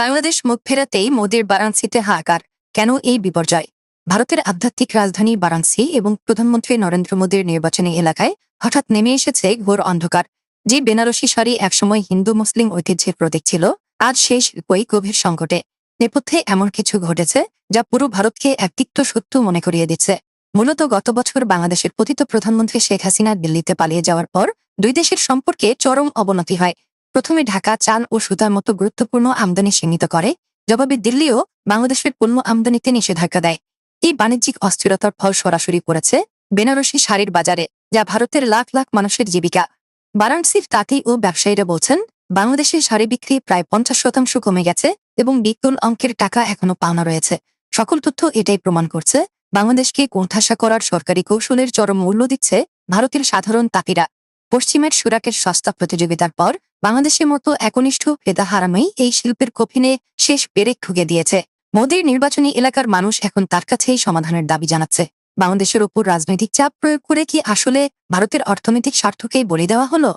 বাংলাদেশ মুখ ফেরাতেই মোদীর বারাণসীতে হাহাকার। কেন এই বিপর্যয়? ভারতের আধ্যাত্মিক রাজধানী বারাণসী এবং প্রধানমন্ত্রী নরেন্দ্র মোদীর নির্বাচনী এলাকায় হঠাৎ নেমে এসেছে ঘোর অন্ধকার। যে বেনারসি শাড়ি একসময় হিন্দু মুসলিম ঐতিহ্যের প্রতীক ছিল, আজ সেই শিল্পই গভীর সংকটে। নেপথ্যে এমন কিছু ঘটেছে যা পুরো ভারতকে এক তিক্ত সত্য মনে করিয়ে দিচ্ছে। মূলত গত বছর বাংলাদেশের পতিত প্রধানমন্ত্রী শেখ হাসিনা দিল্লিতে পালিয়ে যাওয়ার পর দুই দেশের সম্পর্কে চরম অবনতি হয়। প্রথমে ঢাকা চাল ও সুতার মতো গুরুত্বপূর্ণ আমদানি সীমিত করে। জবাবে দিল্লিও বাংলাদেশের পণ্য আমদানিতে নিষেধাজ্ঞা দেয়। এই বাণিজ্যিক অস্থিরতার ফল সরাসরি পড়েছে বেনারসি শাড়ির বাজারে, যা ভারতের লাখ লাখ মানুষের জীবিকা। বারাণসীর তাঁতি ও ব্যবসায়ীরা বলছেন, বাংলাদেশের শাড়ি বিক্রি প্রায় পঞ্চাশ শতাংশ কমে গেছে এবং বিপুল অঙ্কের টাকা এখনও পাওনা রয়েছে। সকল তথ্য এটাই প্রমাণ করছে, বাংলাদেশকে কোণঠাসা করার সরকারি কৌশলের চরম মূল্য দিচ্ছে ভারতের সাধারণ তাঁতিরা। পশ্চিমের সুরাকের সস্তা প্রতিযোগিতার পর বাংলাদেশের মতো একনিষ্ঠ ফেদা হারামেই এই শিল্পের কফিনে শেষ পেরেক ঠুকে দিয়েছে। মোদীর নির্বাচনী এলাকার মানুষ এখন তার কাছেই সমাধানের দাবি জানাচ্ছে। বাংলাদেশের ওপর রাজনৈতিক চাপ প্রয়োগ করে কি আসলে ভারতের অর্থনৈতিক স্বার্থকেই বলি দেওয়া হলো?